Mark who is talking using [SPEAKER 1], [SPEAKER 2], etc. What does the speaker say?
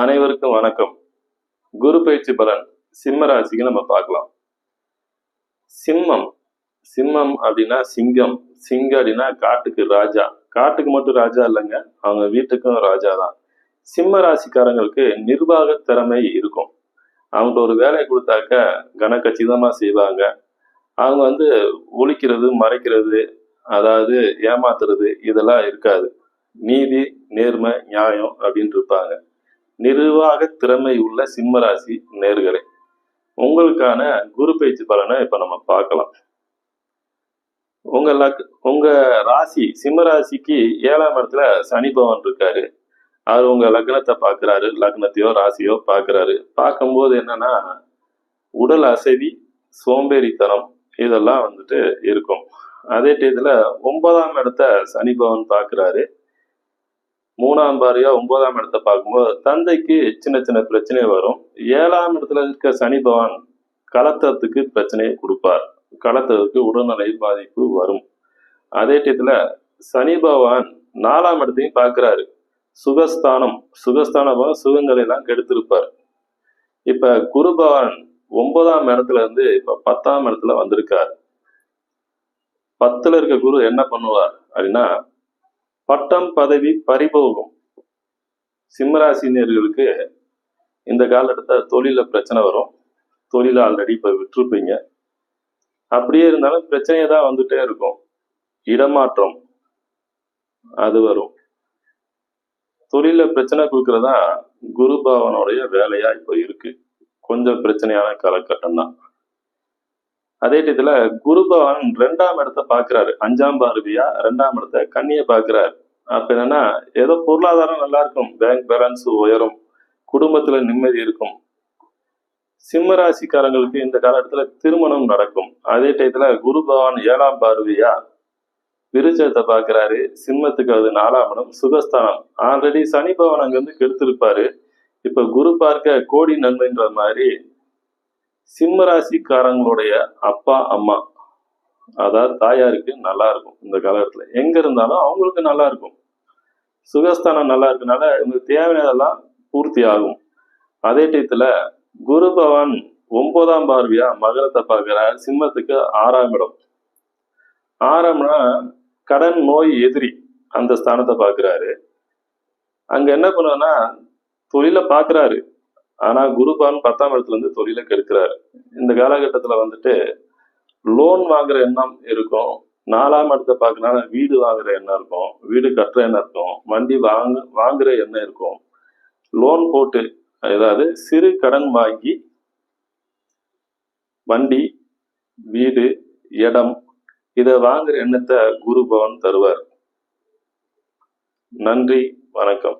[SPEAKER 1] அனைவருக்கும் வணக்கம். குரு பயிற்சி பலன் சிம்ம ராசிக்கு நம்ம பார்க்கலாம். சிம்மம் சிம்மம் அப்படின்னா சிங்கம் சிங்கம் அப்படின்னா காட்டுக்கு ராஜா. காட்டுக்கு மட்டும் ராஜா இல்லைங்க அவங்க வீட்டுக்கும் ராஜா தான். சிம்ம ராசிக்காரங்களுக்கு நிர்வாக திறமை இருக்கும். அவங்க ஒரு வேலையை கொடுத்தாக்க கனக்கச்சிதமாக செய்வாங்க. அவங்க வந்து ஒழிக்கிறது மறைக்கிறது அதாவது ஏமாத்துறது இதெல்லாம் இருக்காது. நீதி நேர்மை நியாயம் அப்படின்னு இருப்பாங்க. நிர்வாக திறமை உள்ள சிம்மராசி நேர்களே உங்களுக்கான குரு பயிற்சி பலனை இப்ப நம்ம பார்க்கலாம். உங்க லக் உங்க ராசி சிம்ம ராசிக்கு ஏழாம் இடத்துல சனி பவன் இருக்காரு. அவர் உங்க லக்னத்தை பார்க்கறாரு லக்னத்தையோ ராசியோ பார்க்குறாரு. பார்க்கும்போது என்னன்னா உடல் அசதி சோம்பேறித்தனம் இதெல்லாம் வந்துட்டு இருக்கும். அதே டயத்துல ஒன்பதாம் இடத்த சனி பவன் பார்க்குறாரு. மூணாம் பாரியா ஒன்பதாம் இடத்தை பார்க்கும்போது தந்தைக்கு சின்ன சின்ன பிரச்சனை வரும். ஏழாம் இடத்துல இருக்க சனி பகவான் கலத்தத்துக்கு பிரச்சனையை கொடுப்பார். கலத்தத்துக்கு உடல்நிலை பாதிப்பு வரும். அதே டயத்துல சனி பகவான் நாலாம் இடத்தையும் பார்க்குறாரு. சுகஸ்தானம் சுகஸ்தான பகவான் சுகங்களை எல்லாம் கெடுத்திருப்பார். இப்ப குரு பகவான் ஒன்பதாம் இடத்துல இருந்து இப்ப பத்தாம் இடத்துல வந்திருக்கார். பத்துல இருக்க குரு என்ன பண்ணுவார் அப்படின்னா பட்டம் பதவி பறிபோகும். சிம்மராசினியர்களுக்கு இந்த காலகட்டத்தில் தொழில பிரச்சனை வரும். தொழில ஆல்ரெடி இப்போ விட்டுருப்பீங்க. அப்படியே இருந்தாலும் பிரச்சனையை தான் வந்துட்டே இருக்கும். இடமாற்றம் அது வரும். தொழில பிரச்சனை கொடுக்கறதா குரு பகவானுடைய வேலையா இப்போ இருக்கு. கொஞ்சம் பிரச்சனையான காலகட்டம் தான். அதே டயத்துல குரு பவன் ரெண்டாம் இடத்த பாக்குறாரு அஞ்சாம் பார்வையா? ரெண்டாம் இடத்த கண்ணிய பாக்குறாரு அப்ப என்னன்னா ஏதோ பொருளாதாரம் நல்லா இருக்கும் பேங்க் பேலன்ஸ் உயரும் குடும்பத்துல நிம்மதி இருக்கும். சிம்ம ராசிக்காரங்களுக்கு இந்த காலகட்டத்துல திருமணம் நடக்கும். அதே டயத்துல குரு பகவான் ஏழாம் பார்வையா விருச்சத்தை பாக்குறாரு சிம்மத்துக்கு அது நாலாம் இடம் சுகஸ்தானம். ஆல்ரெடி சனி பவன் அங்கிருந்து கெடுத்திருப்பாரு. இப்ப குரு பார்க்க கோடி நன்மைன்ற மாதிரி சிம்ம ராசிக்காரங்களுடைய அப்பா அம்மா அதாவது தாயாருக்கு நல்லா இருக்கும் இந்த காலகட்டத்துல. எங்க இருந்தாலும் அவங்களுக்கு நல்லா இருக்கும். சுகஸ்தானம் நல்லா இருக்கனால இவங்களுக்கு தேவையானதெல்லாம் பூர்த்தி ஆகும். அதே டயத்தில் குரு பவன் ஒன்பதாம் பார்வையா மகரத்தை பார்க்கிறார். சிம்மத்துக்கு ஆறாம் இடம். ஆறாம்னா கடன் நோய் எதிரி அந்த ஸ்தானத்தை பார்க்குறாரு. அங்கே என்ன பண்ணுவோன்னா தொழிலை பார்க்குறாரு. ஆனால் குருபான் பத்தாம் இடத்துல இருந்து தொழிலை கெடுக்கிறாரு. இந்த காலகட்டத்தில் வந்துட்டு லோன் வாங்குற எண்ணம் இருக்கும். நாலாம் இடத்தை பார்க்கணும்னா வீடு வாங்குற எண்ணம் இருக்கும். வீடு கட்டுற எண்ணம் இருக்கும். வண்டி வாங்க வாங்குற எண்ணம் இருக்கும். லோன் போட்டு அதாவது சிறு கடன் வாங்கி வண்டி வீடு இடம் இதை வாங்குற எண்ணத்தை குரு பவன் தருவார். நன்றி வணக்கம்.